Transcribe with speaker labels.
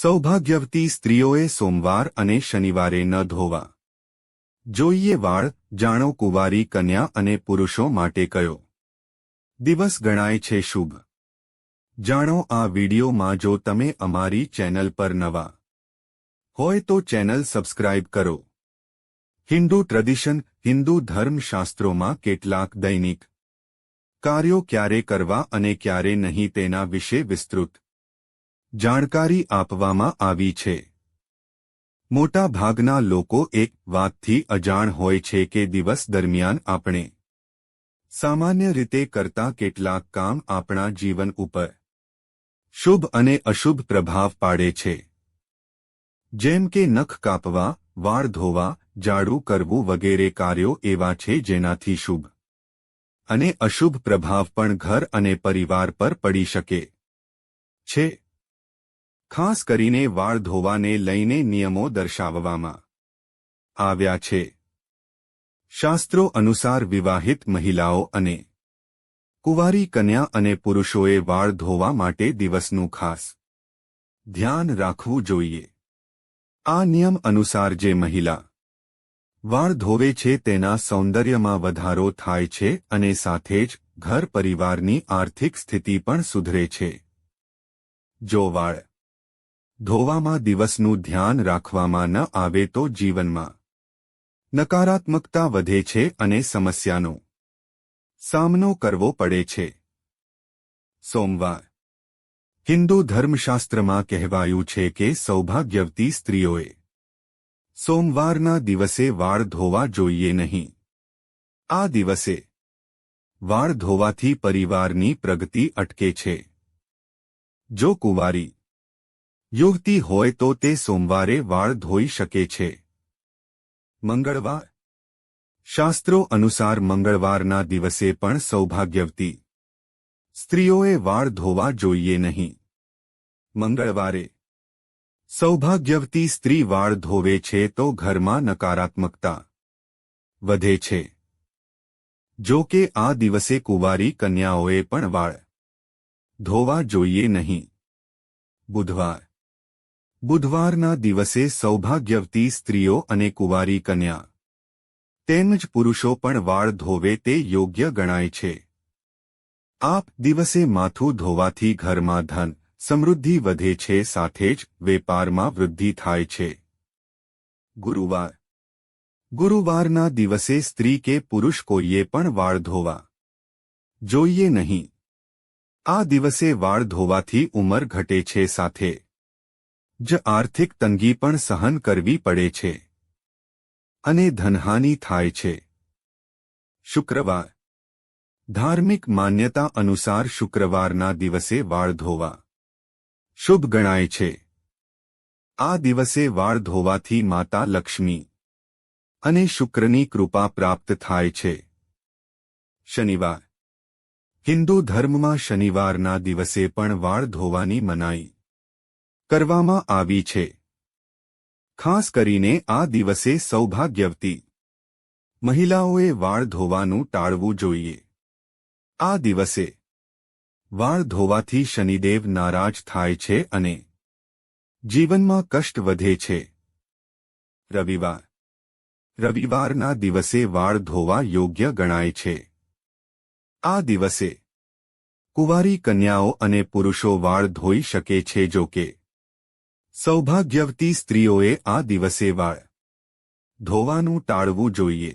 Speaker 1: સૌભાગ્યવતી સ્ત્રીઓએ સોમવાર અને શનિવારે ન ધોવા. જોઈએ વાળ, જાણો કુંવારી, કન્યા અને પુરુષો માટે કયો. દિવસ ગણાય છે શુભ. જાણો આ વિડિયોમાં જો તમે અમારી ચેનલ પર નવા હોય તો ચેનલ સબસ્ક્રાઇબ કરો. હિન્દુ ટ્રેડિશન, હિન્દુ ધર્મશાસ્ત્રોમાં કેટલાક દૈનિક કાર્યો ક્યારે કરવા અને ક્યારે નહીં તેના વિશે વિસ્તૃત જાણકારી આપવામાં આવી છે. મોટા ભાગના લોકો એક વાતથી અજાણ હોય છે કે દિવસ દરમિયાન આપણે સામાન્ય રીતે કરતા કેટલાક કામ આપણા જીવન ઉપર શુભ અને અશુભ પ્રભાવ પાડે છે. જેમ કે નખ કાપવા, વાળ ધોવા ઝાડુ કરવું વગેરે કાર્યો એવા છે જેનાથી શુભ અને અશુભ પ્રભાવ પણ ઘર અને પરિવાર પર પડી શકે છે. ખાસ કરીને વાળ ધોવાને લઈને નિયમો દર્શાવવામાં આવ્યા છે. શાસ્ત્રો અનુસાર વિવાહિત મહિલાઓ અને કુંવારી કન્યા અને પુરુષોએ વાળ ધોવા માટે દિવસનું ખાસ ધ્યાન રાખવું જોઈએ. આ નિયમ અનુસાર જે મહિલા વાળ ધોવે છે તેના સૌંદર્યમાં વધારો થાય છે અને સાથે જ ઘર પરિવારની આર્થિક સ્થિતિ પણ સુધરે છે. જો વાળ ધોવામાં દિવસનું ધ્યાન રાખવામાં ન આવે તો જીવનમાં નકારાત્મકતા વધે છે અને સમસ્યાનો સામનો કરવો પડે છે. સોમવાર. હિન્દુ ધર્મશાસ્ત્રમાં કહેવાયું છે કે સૌભાગ્યવતી સ્ત્રીઓએ સોમવારના દિવસે વાળ ધોવા જોઈએ નહીં. આ દિવસે વાળ ધોવાથી પરિવારની પ્રગતિ અટકે છે. જો કુંવારી યુવતી હોય તો તે સોમવારે વાળ ધોઈ શકે છે. મંગળવાર. શાસ્ત્રો અનુસાર મંગળવારના દિવસે પણ સૌભાગ્યવતી. સ્ત્રીઓએ વાળ ધોવા જોઈએ નહીં. મંગળવારે. સૌભાગ્યવતી સ્ત્રી વાળ ધોવે છે તો ઘરમાં નકારાત્મકતા વધે છે. જો કે આ દિવસે કુંવારી કન્યાઓએ પણ વાળ ધોવા જોઈએ નહીં. બુધવાર. બુધવારના દિવસે સૌભાગ્યવતી સ્ત્રીઓ અને કુંવારી કન્યા. તેમજ પુરુષો પણ વાળ ધોવે તે યોગ્ય ગણાય છે. આપ દિવસે માથું ધોવાથી ઘરમાં ધન, સમૃદ્ધિ વધે છે, સાથે જ વેપારમાં વૃદ્ધિ થાય છે. ગુરુવાર. ગુરુવારના દિવસે સ્ત્રી કે પુરુષ કોઈએ પણ વાળ ધોવા. જોઈએ નહીં. આ દિવસે વાળ ધોવાથી ઉંમર ઘટે છે સાથે. જ આર્થિક તંગી પણ સહન કરવી પડે છે. અને ધનહાનિ થાય છે. શુક્રવાર. ધાર્મિક માન્યતા અનુસાર શુક્રવારના દિવસે વાળ ધોવા. શુભ ગણાય છે. આ દિવસે વાળ ધોવાથી માતા લક્ષ્મી. અને શુક્રની કૃપા પ્રાપ્ત થાય છે. શનિવાર. હિન્દુ ધર્મમાં શનિવારના દિવસે પણ વાળ ધોવાની મનાઈ. કરવામાં આવી છે. ખાસ કરીને આ દિવસે સૌભાગ્યવતી. મહિલાઓએ વાળ ધોવાનું ટાળવું જોઈએ. આ દિવસે વાળ ધોવાથી શનિદેવ નારાજ થાય છે અને જીવનમાં કષ્ટ વધે છે. રવિવાર. રવિવારના દિવસે વાળ ધોવા યોગ્ય ગણાય છે. આ દિવસે કુંવારી કન્યાઓ અને પુરુષો વાળ ધોઈ શકે છે જો કે સૌભાગ્યવતી સ્ત્રીઓએ આ દિવસે વાળ ધોવાનું ટાળવું જોઈએ.